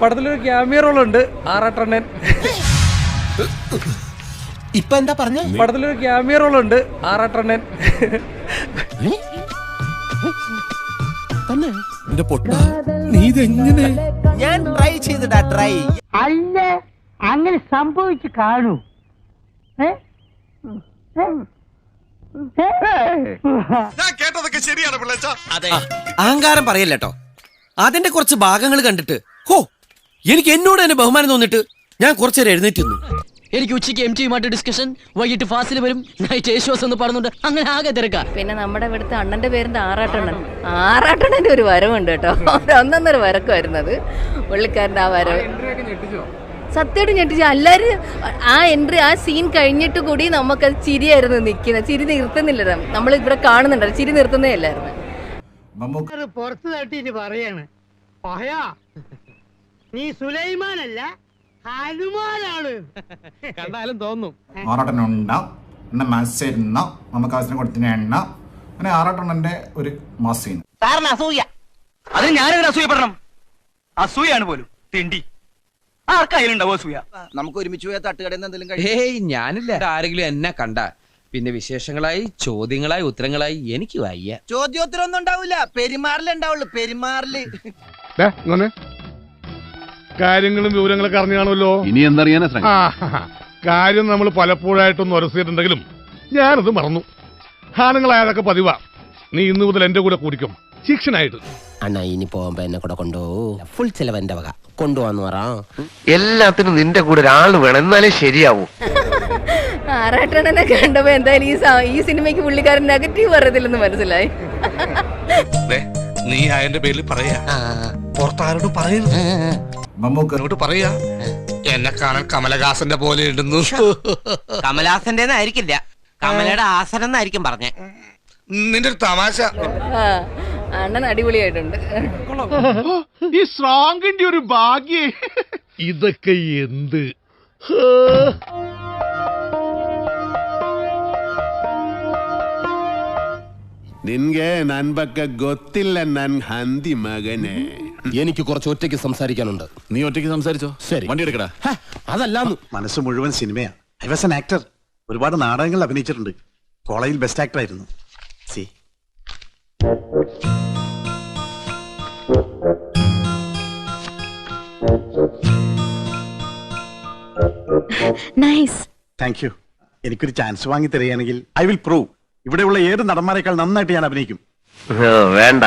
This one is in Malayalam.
പടത്തിലൊരു ക്യാമിയ റോളുണ്ട് ആറാട്ടണ്ണൻ ഇപ്പൊ എന്താ പറഞ്ഞ? പടത്തിലൊരു ക്യാമിയ റോളുണ്ട് ആറാട്ടണ്ണൻ തന്നെ? എന്റെ പൊട്ട. നീ ഇതെങ്ങനെ? ഞാൻ ട്രൈ ചെയ്തിടാ ട്രൈ അല്ല അങ്ങനെ സംഭവിച്ചു കാണൂ. കേട്ടതൊക്കെ ശരിയാണ്? അതെ. അഹങ്കാരം പറയല്ലോ അതിന്റെ കുറച്ച് ഭാഗങ്ങൾ കണ്ടിട്ട് ഹോ എനിക്ക് എന്നോട് തന്നെ ബഹുമാനം തോന്നിട്ട് ഞാൻ കുറച്ചേരം എഴുന്നേറ്റ് നിന്നു എനിക്ക് ഉച്ചയ്ക്ക് എം ടിയുമായിട്ട് ഡിസ്കഷൻ വൈകിട്ട് ഫാസിൽ വരും നൈറ്റ് യേശുവാസ് എന്ന് പറഞ്ഞുകൊണ്ട് അങ്ങനെ ആകെ തിരക്കാം. പിന്നെ നമ്മുടെ ഇവിടുത്തെ അണ്ണന്റെ പേരിന്റെ ആറാട്ടണ്ണൻ. ആറാട്ടണ്ണന്റെ ഒരു വരവുണ്ട് കേട്ടോ. ഒന്നൊന്നൊരു വരക്ക് വരുന്നത്. പുള്ളിക്കാരന്റെ ആ വരവ്. സത്യമായിട്ട് ഞെട്ടിച്ചു. എല്ലാവരും ആ എൻട്രി ആ സീൻ കഴിഞ്ഞിട്ട് കൂടി നമുക്കത് ചിരിയായിരുന്നു നിൽക്കുന്നത്. ചിരി നിർത്തുന്നില്ല. നമ്മൾ ഇവിടെ കാണുന്നുണ്ടല്ലോ ചിരി നിർത്തുന്നേ അല്ലായിരുന്നു. പുറത്തു തട്ടിട്ട് പറയാണ്. പഹയാ. നീ സുലൈമാനല്ല ഹനുമാനാണ്. കണ്ടാലും തോന്നും. ആറാട്ടനുണ്ട. എണ്ണ മാസെണ്ണ നമുക്ക് ആവശ്യം കൊടുത്തിന് എണ്ണ. അങ്ങനെ ആറാട്ടണ്ണന്റെ ഒരു മാസീൻ സാറിന് അസൂയ. അത് ഞാനെങ്ങനെ അസൂയപ്പെടണം. അസൂയാണ് പോലും. തിണ്ടി. ആർക്കായാലും ഉണ്ടാവും അസൂയ. നമുക്ക് ഒരുമിച്ച് പോയ തട്ടുകടയിൽ എന്തെങ്കിലും ഏയ് ഞാനില്ല. ആരെങ്കിലും എന്നെ കണ്ട. പിന്നെ വിശേഷങ്ങളായി ചോദ്യങ്ങളായി ഉത്തരങ്ങളായി എനിക്ക് വയ്യ. ചോദ്യോത്തരം ഒന്നും ഉണ്ടാവില്ല പെരുമാറിലേ ഉണ്ടാവുള്ളൂ. പെരുമാറിൽ. കാര്യങ്ങളും വിവരങ്ങളൊക്കെ അറിഞ്ഞു കാണുമല്ലോ? ഇനി എന്തറിയാനാ ശ്രമം ആ, കാര്യം നമ്മൾ പലപ്പോഴായിട്ടൊന്ന് ഉരസിയിട്ടുണ്ടെങ്കിലും ഞാനത് മറന്നു. ഹാനങ്ങളായതൊക്കെ പതിവാ. നീ ഇന്നു മുതൽ എന്റെ കൂടെ കൂടിക്കും. ശിക്ഷനായിട്ട്. അണ്ണാ ഇനി പോകുമ്പോ എന്നെ കൂടെ കൊണ്ടോ ഫുൾ ചെലവ് എന്റെ വക. കൊണ്ടുപോവാന്ന് പറ. എല്ലാത്തിനും നിന്റെ കൂടെ ഒരാൾ വേണം. എന്നാലേ ശരിയാവൂ. ആറാട്ടണ്ണനെ കണ്ടപ്പോ എന്തായാലും ഈ സ- ഈ സിനിമയ്ക്ക് പുള്ളിക്കാരൻ നെഗറ്റീവ് പറയത്തില്ലെന്ന് മനസ്സിലായി. നീ അതിന്റെ പേരിൽ പറയാ. പുറത്താരോട് പറയരുത്. മമ്മൂക്ക. പറയാ. എന്നെ കാണാൻ കമലഹാസന്റെ പോലെ ഇടുന്നു. കമലഹാസന്റെ ആയിരിക്കില്ല കമലയുടെ ആസനം എന്നായിരിക്കും പറഞ്ഞേ. നിന്റെ ഒരു തമാശ. അണ്ണൻ അടിപൊളിയായിട്ടുണ്ട്. ഈ ഒരു ഭാഗ്യേ. ഇതൊക്കെ എന്ത്? നിൻകെ നൻപക്ക ഗൊത്തില്ല നൻ ഹന്തി മകനെ. എനിക്ക് കുറച്ച് ഒറ്റയ്ക്ക് സംസാരിക്കാനുണ്ട്. നീ ഒറ്റയ്ക്ക് സംസാരിച്ചോ? ശരി. വണ്ടി എടുക്കടാ. അതല്ല മനസ്സ് മുഴുവൻ സിനിമയാ. ഐ വാസ് എൻ ആക്ടർ ഒരുപാട് നാടകങ്ങൾ അഭിനയിച്ചിട്ടുണ്ട്. കോളേജിൽ ബെസ്റ്റ് ആക്ടർ ആയിരുന്നു. സി. നൈസ് താങ്ക് യു എനിക്കൊരു ചാൻസ് വാങ്ങി തരികയാണെങ്കിൽ ഐ വിൽ പ്രൂവ് ഇവിടെയുള്ള ഏത് നടന്മാരെക്കാൾ നന്നായിട്ട് ഞാൻ അഭിനയിക്കും. വേണ്ട.